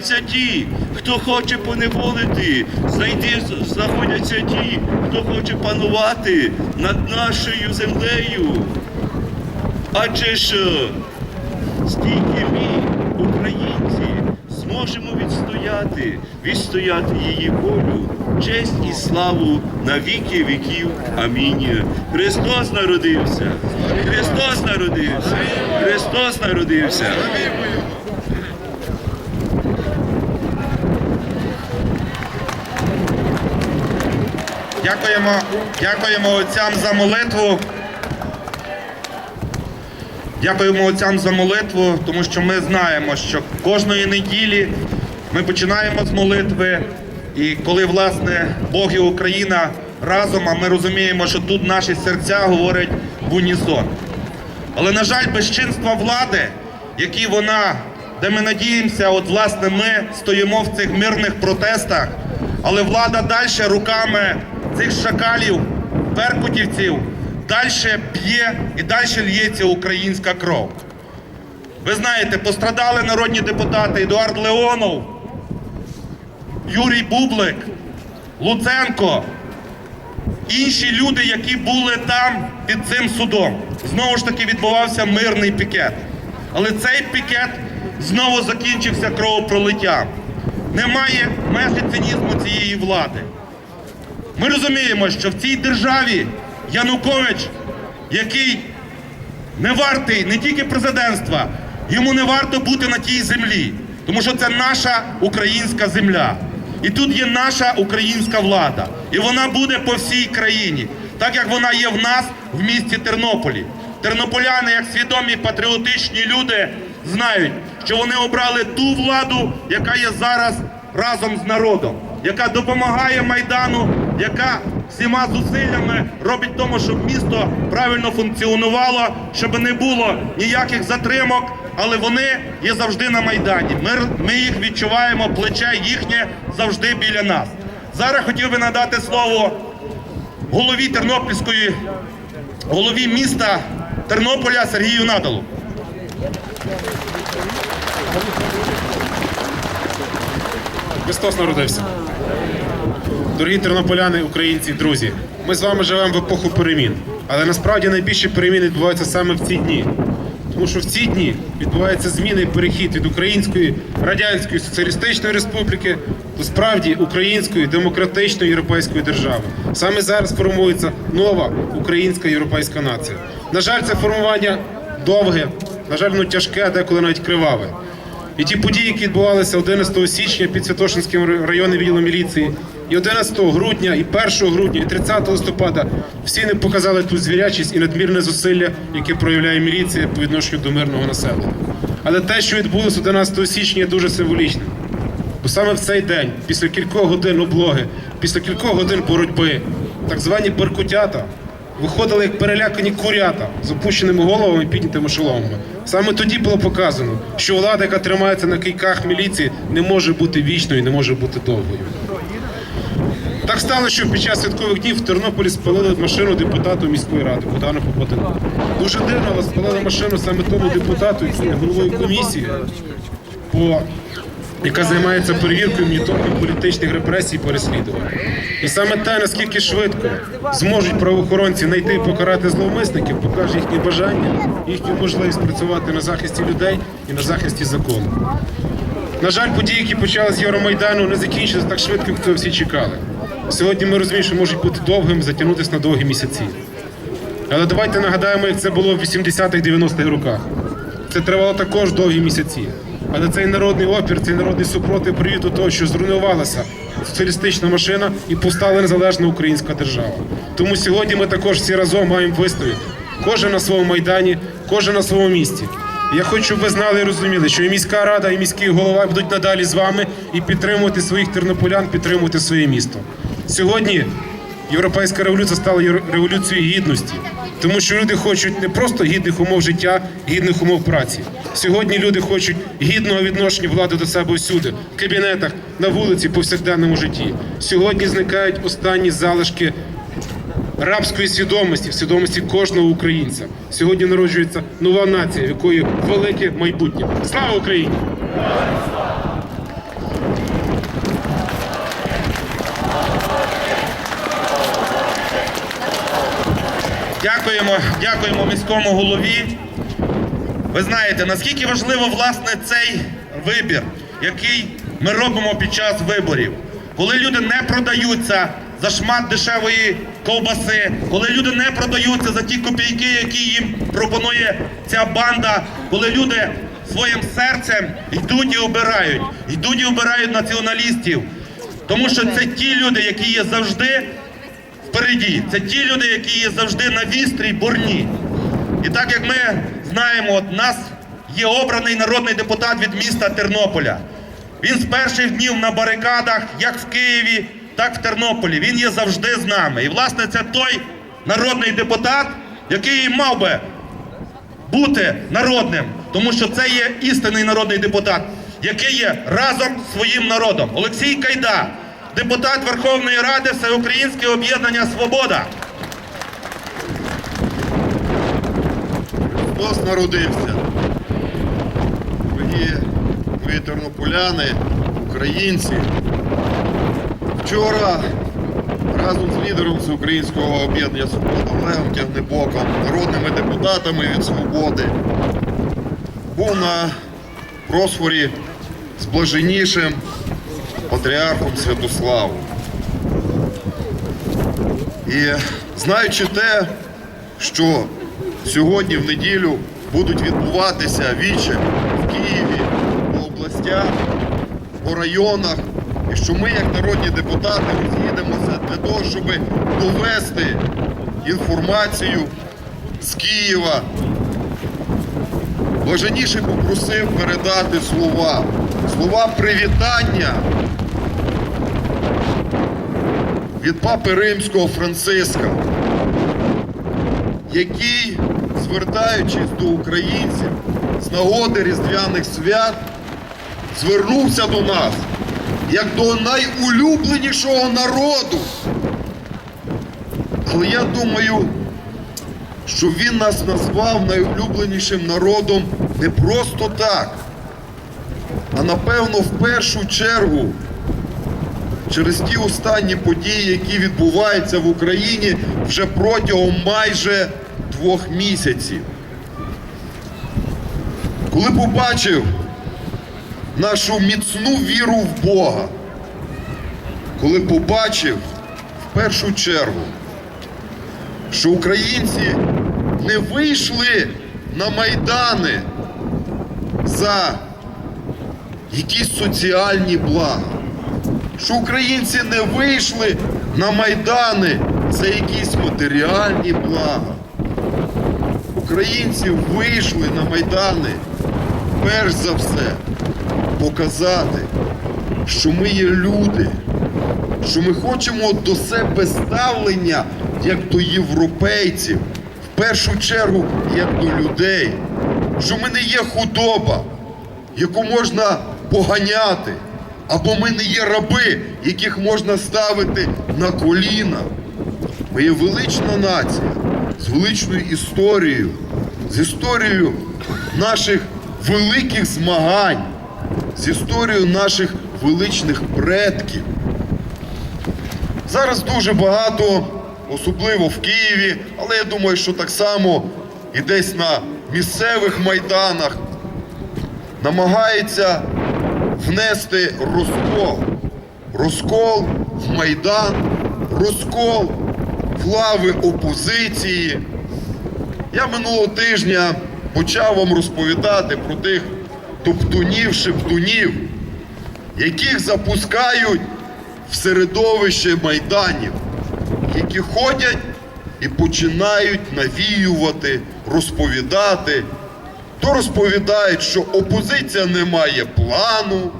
знаходяться ті, хто хоче поневолити, знайди, знаходяться ті, хто хоче панувати над нашою землею. Адже ж е, скільки ми, українці, зможемо відстояти, відстояти її волю, честь і славу на віки віків. Амінь. Христос народився! Христос народився! Христос народився! Дякуємо, дякуємо отцям за молитву. Дякуємо отцям за молитву, тому що ми знаємо, що кожної неділі ми починаємо з молитви. І коли власне Бог і Україна разом, а ми розуміємо, що тут наші серця говорять в унісон. Але, на жаль, безчинства влади, які вона, де ми надіємося, от власне ми стоїмо в цих мирних протестах, але влада далі руками цих шакалів, беркутівців, далі б'є і далі лється українська кров. Ви знаєте, пострадали народні депутати Едуард Леонов, Юрій Бублик, Луценко, інші люди, які були там під цим судом. Знову ж таки відбувався мирний пікет. Але цей пікет знову закінчився кровопролиттям. Немає межі цинізму цієї влади. Ми розуміємо, що в цій державі Янукович, який не вартий не тільки президентства, йому не варто бути на тій землі, тому що це наша українська земля. І тут є наша українська влада. І вона буде по всій країні, так як вона є в нас в місті Тернополі. Тернополяни, як свідомі патріотичні люди, знають, що вони обрали ту владу, яка є зараз разом з народом, яка допомагає Майдану, яка всіма зусиллями робить тому, щоб місто правильно функціонувало, щоб не було ніяких затримок, але вони є завжди на Майдані. Ми, ми їх відчуваємо, плече їхнє завжди біля нас. Зараз хотів би надати слово голові Тернопільської, голові міста Тернополя Сергію Надалу. Христос народився. Дорогі тернополяни, українці, друзі, ми з вами живемо в епоху перемін. Але насправді найбільші переміни відбуваються саме в ці дні. Тому що в ці дні відбувається зміна і перехід від Української Радянської Соціалістичної Республіки до справді української демократичної європейської держави. Саме зараз формується нова українська європейська нація. На жаль, це формування довге, на жаль, воно тяжке, деколи навіть криваве. І ті події, які відбувалися 11 січня під Святошинським районним відділом міліції, і 11 грудня, і 1 грудня, і 30 листопада всі не показали ту звірячість і надмірне зусилля, яке проявляє міліція по відношенню до мирного населення. Але те, що відбулося 11 січня, є дуже символічним. Бо саме в цей день, після кількох годин облоги, після кількох годин боротьби, так звані беркутята виходили як перелякані курята з опущеними головами і піднятими шоломами. Саме тоді було показано, що влада, яка тримається на кийках міліції, не може бути вічною, не може бути довгою. Так сталося, що під час святкових днів в Тернополі спалили машину депутату міської ради Богдану Попадину. Дуже дивно, але спалили машину саме тому депутату, який є головою комісії, по, яка займається перевіркою моніторингом політичних репресій і переслідувань. І саме те, наскільки швидко зможуть правоохоронці знайти і покарати зловмисників, покаже їхнє бажання, їхню можливість працювати на захисті людей і на захисті закону. На жаль, події, які почали з Євромайдану, не закінчилися так швидко, як це всі чекали. Сьогодні ми розуміємо, що можуть бути довгими, затягнутися на довгі місяці. Але давайте нагадаємо, як це було в 80-х, 90-х роках. Це тривало також довгі місяці. Але цей народний опір, цей народний супротив привів до того, що зруйнувалася соціалістична машина і повстала незалежна українська держава. Тому сьогодні ми також всі разом маємо вистояти. Кожен на своєму майдані, кожен на своєму місці. Я хочу, щоб ви знали і розуміли, що і міська рада, і міський голова будуть надалі з вами і підтримувати своїх тернополян, підтримувати своє місто. Сьогодні європейська революція стала революцією гідності, тому що люди хочуть не просто гідних умов життя, гідних умов праці. Сьогодні люди хочуть гідного відношення влади до себе всюди, в кабінетах, на вулиці, повсякденному житті. Сьогодні зникають останні залишки рабської свідомості, в свідомості кожного українця. Сьогодні народжується нова нація, в якої велике майбутнє. Слава Україні! Дякуємо, дякуємо міському голові. Ви знаєте, наскільки важливо власне цей вибір, який ми робимо під час виборів, коли люди не продаються за шмат дешевої ковбаси, коли люди не продаються за ті копійки, які їм пропонує ця банда, коли люди своїм серцем йдуть і обирають, йдуть і обирають націоналістів, тому що це ті люди, які є завжди впереді. Це ті люди, які є завжди на вістрі борні. І так як ми знаємо, от нас є обраний народний депутат від міста Тернополя. Він з перших днів на барикадах, як в Києві, так в Тернополі. Він є завжди з нами. І власне це той народний депутат, який мав би бути народним, тому що це є істинний народний депутат, який є разом з своїм народом. Олексій Кайда, депутат Верховної Ради Всеукраїнське об'єднання Свобода. Христос народився. Дорогі мої тернополяни, українці. Вчора разом з лідером Всеукраїнського об'єднання Свобода Олегом Тягнебоком, народними депутатами від Свободи, був на просфорі з блаженнішим патріархом Святославом. І знаючи те, що сьогодні в неділю будуть відбуватися віче в Києві, по областях, по районах, і що ми, як народні депутати, роз'їдемося для того, щоб довести інформацію з Києва. Блаженніший попросив передати слова, слова привітання від папи римського Франциска який, звертаючись до українців з нагоди Різдвяних свят, звернувся до нас як до найулюбленішого народу. Але я думаю, що він нас назвав найулюбленішим народом не просто так, а напевно в першу чергу через ті останні події, які відбуваються в Україні вже протягом майже двох місяців. Коли побачив нашу міцну віру в Бога, коли побачив в першу чергу, що українці не вийшли на майдани за якісь соціальні блага що українці не вийшли на майдани за якісь матеріальні блага. Українці вийшли на майдани перш за все показати, що ми є люди, що ми хочемо до себе ставлення як до європейців, в першу чергу як до людей, що ми не є худоба, яку можна поганяти. Або ми не є раби, яких можна ставити на коліна. Ми є велична нація з величною історією, з історією наших великих змагань, з історією наших величних предків. Зараз дуже багато, особливо в Києві, але я думаю, що так само і десь на місцевих майданах намагається внести розкол. Розкол в Майдан, розкол в лави опозиції. Я минулого тижня почав вам розповідати про тих топтунів, шептунів, яких запускають в середовище майданів, які ходять і починають навіювати, розповідати то розповідають, що опозиція не має плану,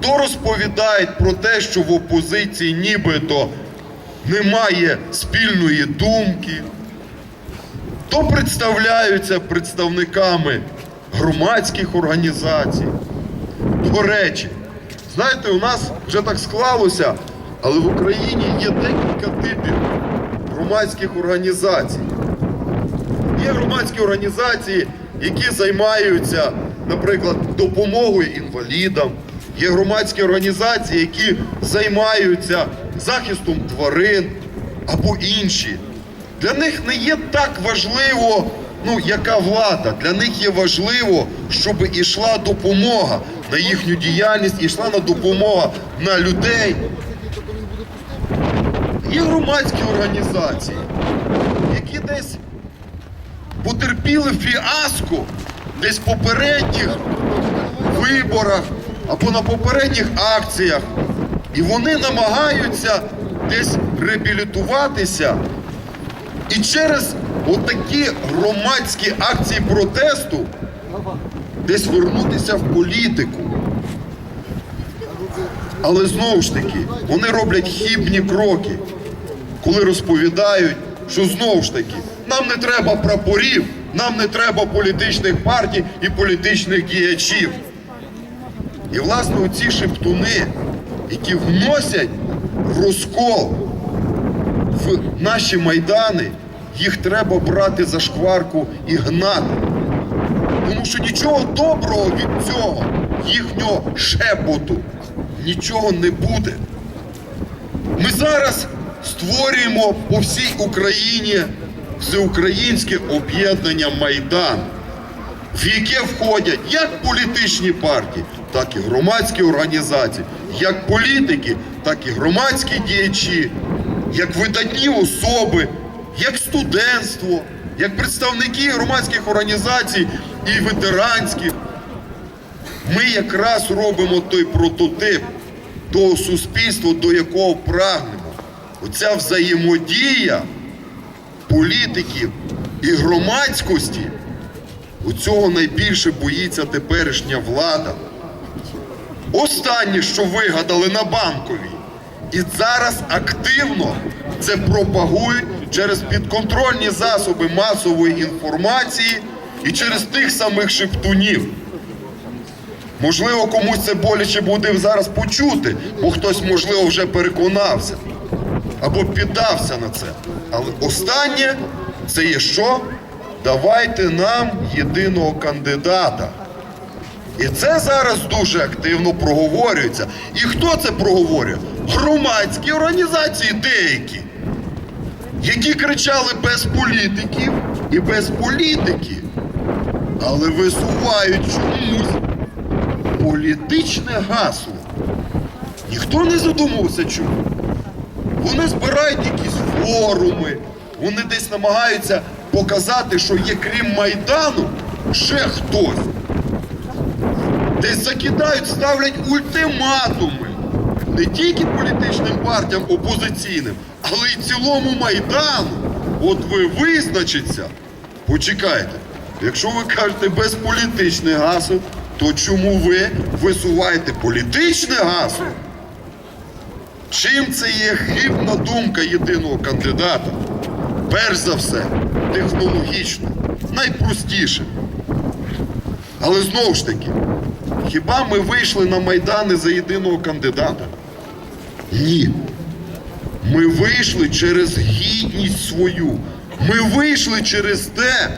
то розповідають про те, що в опозиції нібито немає спільної думки, то представляються представниками громадських організацій. До речі, знаєте, у нас вже так склалося, але в Україні є декілька типів громадських організацій. Є громадські організації, які займаються, наприклад, допомогою інвалідам. Є громадські організації, які займаються захистом тварин або інші. Для них не є так важливо, ну, яка влада. Для них є важливо, щоб ішла допомога на їхню діяльність, ішла на допомога на людей. Є громадські організації, які десь потерпіли фіаско десь в попередніх виборах або на попередніх акціях. І вони намагаються десь реабілітуватися. І через отакі громадські акції протесту десь вернутися в політику. Але знову ж таки, вони роблять хібні кроки, коли розповідають, що знову ж таки нам не треба прапорів, нам не треба політичних партій і політичних діячів. І власне оці шептуни, які вносять розкол в наші майдани, їх треба брати за шкварку і гнати. Тому що нічого доброго від цього їхнього шепоту нічого не буде. Ми зараз створюємо по всій Україні всеукраїнське об'єднання Майдан, в яке входять як політичні партії, так і громадські організації, як політики, так і громадські діячі, як видатні особи, як студентство, як представники громадських організацій і ветеранських. Ми якраз робимо той прототип того суспільства, до якого прагнемо. Оця взаємодія політиків і громадськості. У цього найбільше боїться теперішня влада. Останнє, що вигадали на банковій, і зараз активно це пропагують через підконтрольні засоби масової інформації і через тих самих шептунів. Можливо, комусь це боляче буде зараз почути, бо хтось, можливо, вже переконався або піддався на це. Але останнє це є що? Давайте нам єдиного кандидата. І це зараз дуже активно проговорюється. І хто це проговорює? Громадські організації деякі, які кричали без політиків і без політики, але висувають чомусь політичне гасло. Ніхто не задумався чому. Вони збирають якісь форуми, вони десь намагаються показати, що є крім Майдану ще хтось. Десь закидають, ставлять ультиматуми не тільки політичним партіям опозиційним, але й цілому Майдану. От ви визначиться. Почекайте, якщо ви кажете без політичних гасел, то чому ви висуваєте політичне гасло? Чим це є хибна думка єдиного кандидата? Перш за все, технологічно, найпростіше. Але знову ж таки, хіба ми вийшли на майдани за єдиного кандидата? Ні. Ми вийшли через гідність свою. Ми вийшли через те,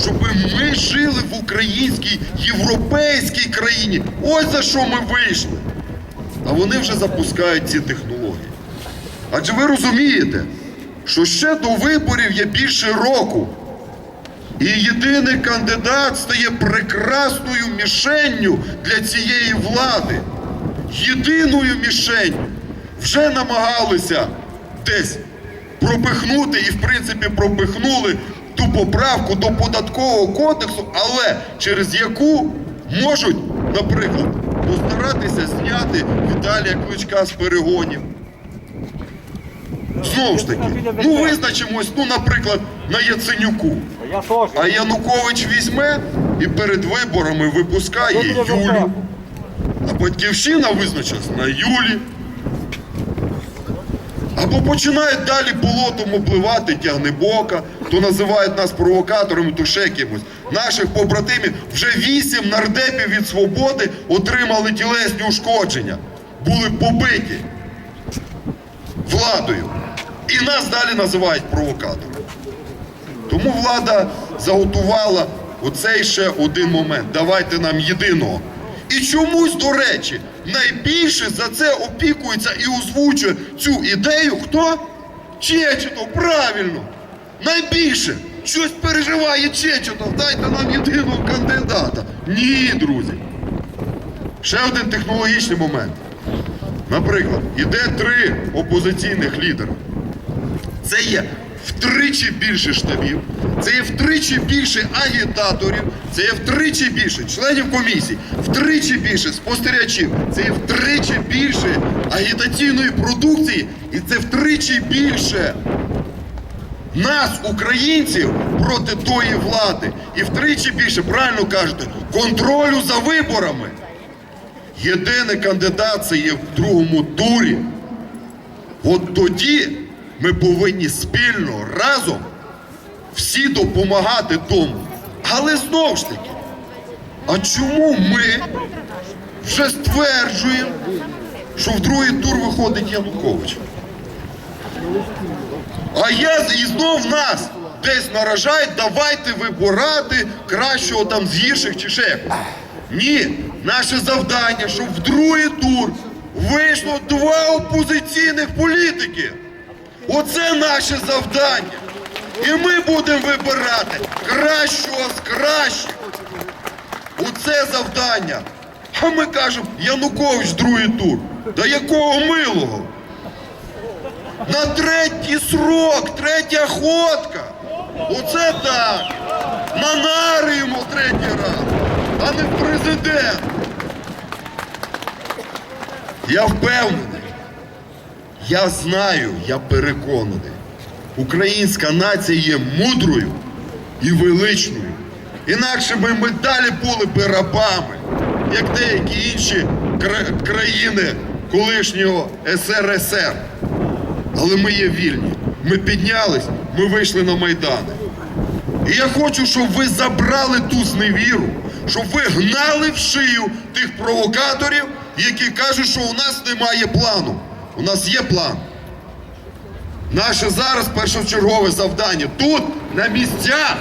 щоб ми жили в українській європейській країні. Ось за що ми вийшли. А вони вже запускають ці технології. Адже ви розумієте, що ще до виборів є більше року. І єдиний кандидат стає прекрасною мішенню для цієї влади. Єдиною мішенню. Вже намагалися десь пропихнути і, в принципі, пропихнули ту поправку до податкового кодексу, але через яку можуть, наприклад, постаратися зняти Віталія Кличка з перегонів. Знову ж таки, ну визначимось, ну, наприклад, на Яценюку. А Янукович візьме і перед виборами випускає Юлю. А батьківщина визначилась на Юлі. Або починають далі болотом обливати тягнебока, то називають нас провокаторами, то ще кимось. Наших побратимів вже вісім нардепів від свободи отримали тілесні ушкодження, були побиті владою. І нас далі називають провокаторами. Тому влада заготувала оцей ще один момент. Давайте нам єдиного. І чомусь, до речі, найбільше за це опікується і озвучує цю ідею хто? Чечетов, правильно! Найбільше! Щось переживає Чечетов, дайте нам єдиного кандидата. Ні, друзі. Ще один технологічний момент. Наприклад, іде три опозиційних лідера. Це є втричі більше штабів, це є втричі більше агітаторів, це є втричі більше членів комісій, втричі більше спостерігачів, це є втричі більше агітаційної продукції, і це втричі більше нас, українців, проти тої влади. І втричі більше, правильно кажете, контролю за виборами. Єдиний кандидат це є в другому турі. От тоді ми повинні спільно разом всі допомагати тому. Але знову ж таки, а чому ми вже стверджуємо, що в другий тур виходить Янукович? А я і знов нас десь наражають, давайте вибирати кращого там з гірших чи ще. Ні, наше завдання, щоб в другий тур вийшло два опозиційних політики. Оце наше завдання. І ми будемо вибирати кращого з кращих. Оце завдання. А ми кажемо, Янукович другий тур. Да якого милого? На третій срок, третя ходка. Оце так. На йому третій раз, а не президент. Я впевнений. Я знаю, я переконаний. Українська нація є мудрою і величною. Інакше би ми далі були би рабами, як деякі інші кра- країни колишнього СРСР. Але ми є вільні. Ми піднялись, ми вийшли на Майдани. І я хочу, щоб ви забрали ту зневіру, щоб ви гнали в шию тих провокаторів, які кажуть, що у нас немає плану. У нас є план. Наше зараз першочергове завдання тут, на місцях,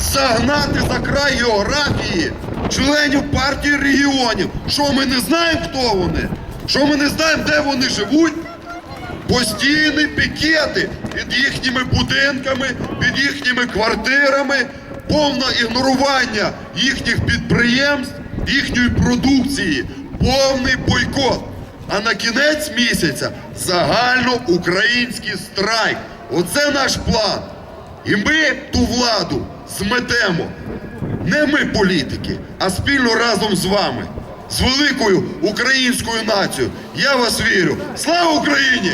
загнати за край географії членів партії регіонів. Що ми не знаємо, хто вони? Що ми не знаємо, де вони живуть? Постійні пікети під їхніми будинками, під їхніми квартирами, повне ігнорування їхніх підприємств, їхньої продукції, повний бойкот. А на кінець місяця загальноукраїнський страйк. Оце наш план. І ми ту владу зметемо. Не ми політики, а спільно разом з вами, з великою українською нацією. Я вас вірю. Слава Україні!